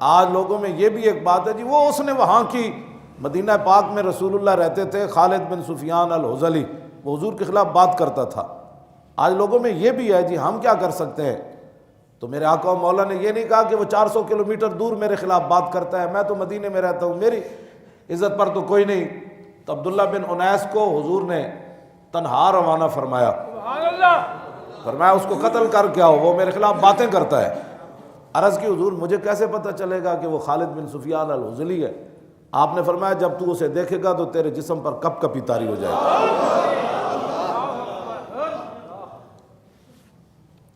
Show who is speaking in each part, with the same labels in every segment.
Speaker 1: آج لوگوں میں یہ بھی ایک بات ہے جی وہ اس نے وہاں کی مدینہ پاک میں رسول اللہ رہتے تھے خالد بن سفیان الحزلی وہ حضور کے خلاف بات کرتا تھا۔ آج لوگوں میں یہ بھی ہے جی ہم کیا کر سکتے ہیں؟ تو میرے آقا و مولا نے یہ نہیں کہا کہ وہ چار سو کلو میٹر دور میرے خلاف بات کرتا ہے میں تو مدینے میں رہتا ہوں میری عزت پر تو کوئی نہیں۔ تو عبداللہ بن انیس کو حضور نے تنہا روانہ فرمایا۔ فرمایا اس کو قتل کر کیا ہو وہ میرے خلاف باتیں کرتا ہے۔ عرض کی حضور، مجھے کیسے پتہ چلے گا کہ وہ خالد بن سفیان الحزلی ہے؟ آپ نے فرمایا، جب تو اسے دیکھے گا تو تیرے جسم پر کپ کپی تاری ہو جائے گا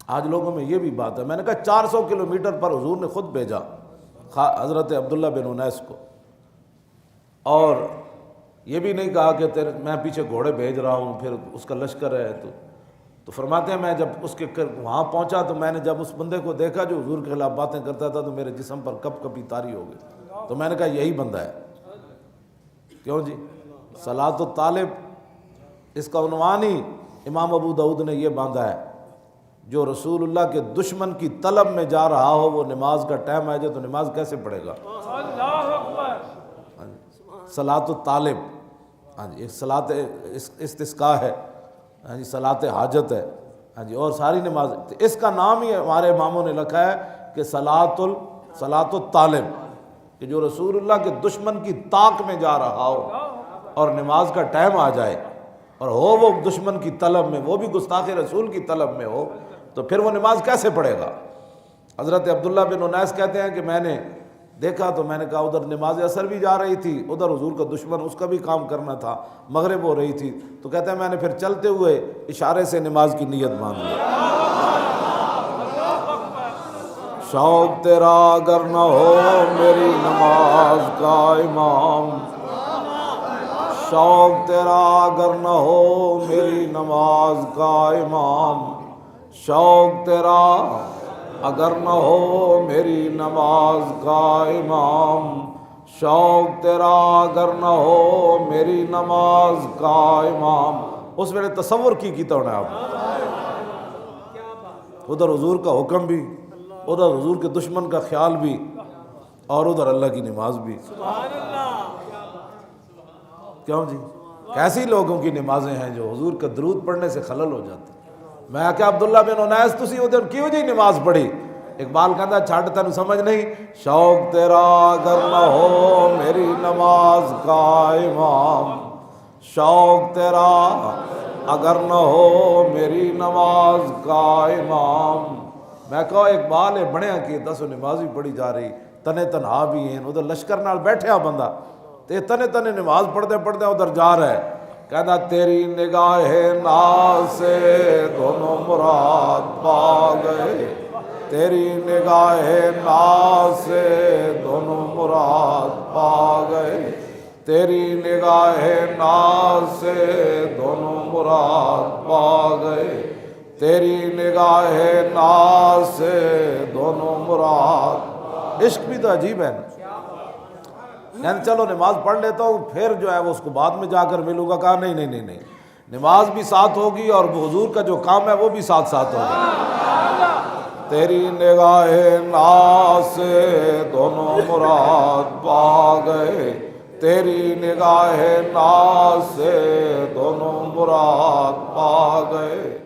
Speaker 1: آج لوگوں میں یہ بھی بات ہے۔ میں نے کہا، چار سو کلو میٹر پر حضور نے خود بھیجا حضرت عبداللہ بن انیس کو۔ اور یہ بھی نہیں کہا کہ تیرے، میں پیچھے گھوڑے بھیج رہا ہوں، پھر اس کا لشکر ہے تو تو فرماتے ہیں میں جب اس کے وہاں پہنچا تو میں نے جب اس بندے کو دیکھا جو حضور کے خلاف باتیں کرتا تھا تو میرے جسم پر کب کبھی تاری ہو گئی۔ تو میں نے کہا یہی بندہ ہے۔ کیوں جی؟ سلاد و طالب اس کا عنوان ہی امام ابو دعود نے یہ باندھا ہے جو رسول اللہ کے دشمن کی طلب میں جا رہا ہو وہ نماز کا ٹائم آ جائے تو نماز کیسے پڑھے گا؟ سلاط و طالب ہاں جی ایک سلاط ہے۔ ہاں جی سلاط حاجت ہے۔ ہاں جی اور ساری نماز۔ اس کا نام ہی ہمارے اماموں نے لکھا ہے کہ سلاط ال سلاط و طالب کہ جو رسول اللہ کے دشمن کی طاق میں جا رہا ہو اور نماز کا ٹائم آ جائے اور ہو وہ دشمن کی طلب میں، وہ بھی گستاخ رسول کی طلب میں ہو، تو پھر وہ نماز کیسے پڑھے گا؟ حضرت عبداللہ بن انیس کہتے ہیں کہ میں نے دیکھا تو میں نے کہا ادھر نماز اثر بھی جا رہی تھی، ادھر حضور کا دشمن اس کا بھی کام کرنا تھا، مغرب ہو رہی تھی۔ تو کہتے ہیں میں نے پھر چلتے ہوئے اشارے سے نماز کی نیت مان لی۔ شوق تیرا اگر نہ ہو میری نماز کا امام، شوق تیرا اگر نہ ہو میری نماز کا امام، شوق تیرا اگر نہ ہو میری نماز کا امام شوق تیرا اگر نہ ہو میری نماز کا امام اس ویلے تصور کی کیتا ہونا آپ؟ ادھر حضور کا حکم بھی، ادھر حضور کے دشمن کا خیال بھی، اور ادھر اللہ کی نماز بھی۔ کیوں جی؟ کیسی لوگوں کی نمازیں ہیں جو حضور کا درود پڑھنے سے خلل ہو جاتے میں کیا عبداللہ بن انیس، تسی ادھر کیوں جی نماز پڑھی؟ اقبال کہتا چھڑ تین سمجھ نہیں۔ شوق تیرا اگر نہ ہو، میری نماز کا امام شوق تیرا اگر نہ ہو، میری نماز کا امام میں کہو اقبال ہے بڑے کی دس نماز بھی پڑھی جا رہی۔ تنے تنہا بھی ہیں، ادھر لشکر نال بیٹھے بندہ۔ تے تنے تنے نماز پڑھتے پڑھتے ادھر جا رہا ہے۔ کہتا تیری نگاہ ناز سے دونوں مراد پا گئے تیری نگاہ ناز سے دونوں مراد پا گئے تیری نگاہ ناز سے دونوں مراد پا گئے تیری نگاہ ناز سے دونوں مراد عشق بھی تو عجیب ہے نا یعنی چلو نماز پڑھ لیتا ہوں، پھر جو ہے وہ اس کو بعد میں جا کر ملوں گا، کہا نہیں نہیں نہیں نہیں۔ نماز بھی ساتھ ہوگی اور حضور کا جو کام ہے وہ بھی ساتھ ساتھ ہوگا۔ تیری نگاہ ناز سے دونوں مراد پا گئے۔ تیری نگاہ ناز سے دونوں مراد پا گئے۔